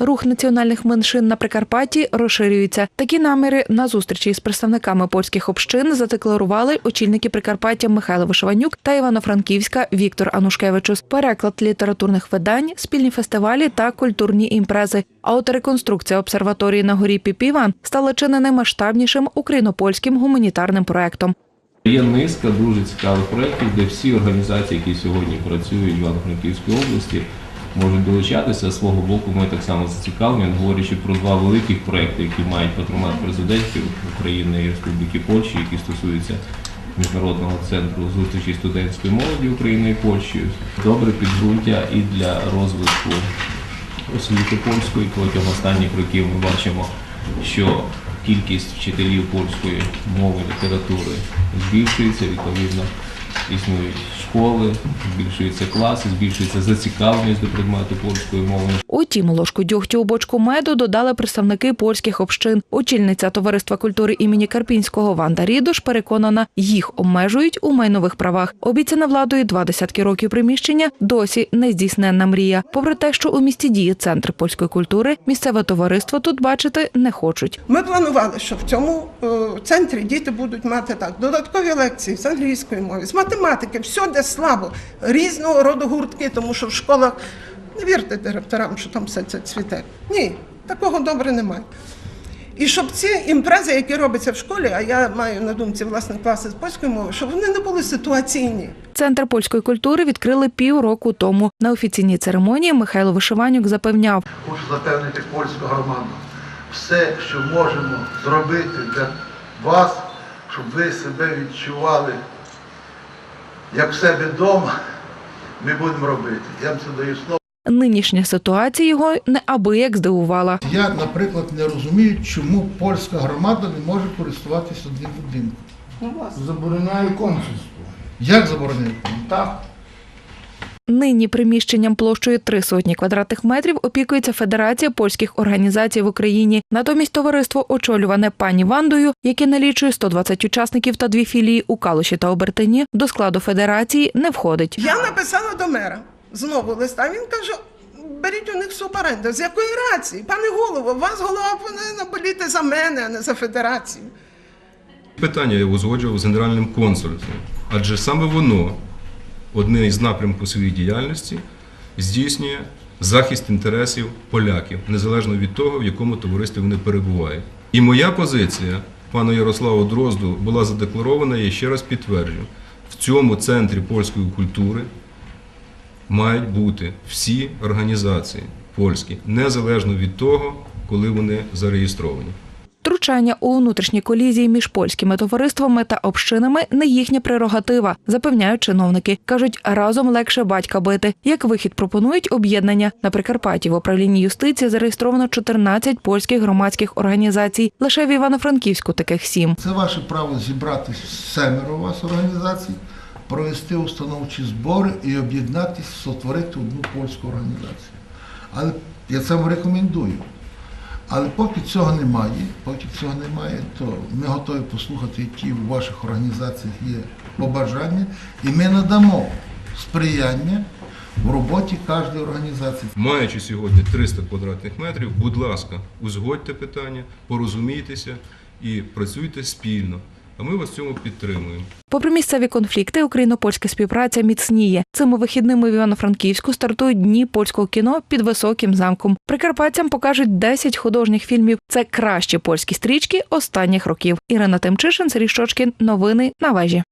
Рух національних меншин на Прикарпатті розширюється. Такі наміри на зустрічі з представниками польських общин задекларували очільники Прикарпаття Михайло Вишиванюк та Івано-Франківська Віктор Анушкевичус. Переклад літературних видань, спільні фестивалі та культурні імпрези. А от реконструкція обсерваторії на горі Піпіван стала чи не наймасштабнішим україно-польським гуманітарним проектом. Є низка дуже цікавих проєктів, де всі організації, які сьогодні працюють в Івано-Франківській області, можуть долучатися з свого боку. Ми так само зацікавлені, говорячи про два великих проєкти, які мають патронат президентів України і Республіки Польщі, які стосуються міжнародного центру зустрічі студентської молоді України і Польщі. Добре підґрунтя і для розвитку освіти польської протягом останніх років ми бачимо, що кількість вчителів польської мови, літератури збільшується, відповідно, існують школи, збільшуються класи, збільшується зацікавленість до предмету польської мови. Утім, ложку дьогтю у бочку меду додали представники польських общин. Очільниця товариства культури імені Карпінського Ванда Рідош переконана, їх обмежують у майнових правах. Обіцяне владою два десятки років приміщення досі не здійсненна мрія. Попри те, що у місті діє центр польської культури, місцеве товариство тут бачити не хочуть. Ми планували, що в цьому е, центрі діти будуть мати так додаткові лекції з англійської мови, з математики, все де слабо, різного роду гуртки, тому що в школах не вірте директорам, що там все це цвіте. Ні, такого добре немає. І щоб ці імпрези, які робляться в школі, а я маю на думці власне класи з польської мови, щоб вони не були ситуаційні. Центр польської культури відкрили півроку тому. На офіційній церемонії Михайло Вишиванюк запевняв, Хочу запевнити польську громаду. Все, що можемо зробити для вас, щоб ви себе відчували як в себе вдома, ми будемо робити. Я вам це даю слово. нинішня ситуація його неабияк здивувала. Я, наприклад, не розумію, чому польська громада не може користуватися одним будинком. Забороняє консульство. Як забороняє? Так. Нині приміщенням площею три сотні квадратних метрів опікується Федерація польських організацій в Україні. Натомість товариство, очолюване пані Вандою, яке налічує 120 учасників та дві філії у Калуші та Обертині, до складу федерації не входить. Я написала до мера знову листа. Він каже: беріть у них суборенду. З якої рації? Пане голово, вас голова повинна боліти за мене, а не за федерацію. Питання я узгоджував з генеральним консульством, адже саме воно, одне із напрямків своєї діяльності, здійснює захист інтересів поляків, незалежно від того, в якому товаристві вони перебувають. І моя позиція пану Ярославу Дрозду була задекларована, я ще раз підтверджую, в цьому центрі польської культури мають бути всі організації польські, незалежно від того, коли вони зареєстровані. Втручання у внутрішні колізії між польськими товариствами та общинами не їхня прерогатива, запевняють чиновники. кажуть, разом легше батька бити. Як вихід пропонують об'єднання на Прикарпатті в управлінні юстиції зареєстровано 14 польських громадських організацій. Лише в Івано-Франківську таких сім. Це ваше право зібрати семеро вас організацій, провести установчі збори і об'єднатися, створити одну польську організацію. Але я вам рекомендую. Але поки цього немає, поки цього немає, то ми готові послухати, які у ваших організаціях є побажання, і ми надамо сприяння в роботі кожної організації. Маючи сьогодні 300 квадратних метрів, будь ласка, узгодьте питання, порозумійтеся і працюйте спільно. А ми вас в цьому підтримуємо. Попри місцеві конфлікти, україно-польська співпраця міцніє. Цими вихідними в Івано-Франківську стартують дні польського кіно під високим замком. Прикарпатцям покажуть 10 художніх фільмів. Це кращі польські стрічки останніх років. Ірина Тимчишин, Сергій Щочкін. Новини на вежі.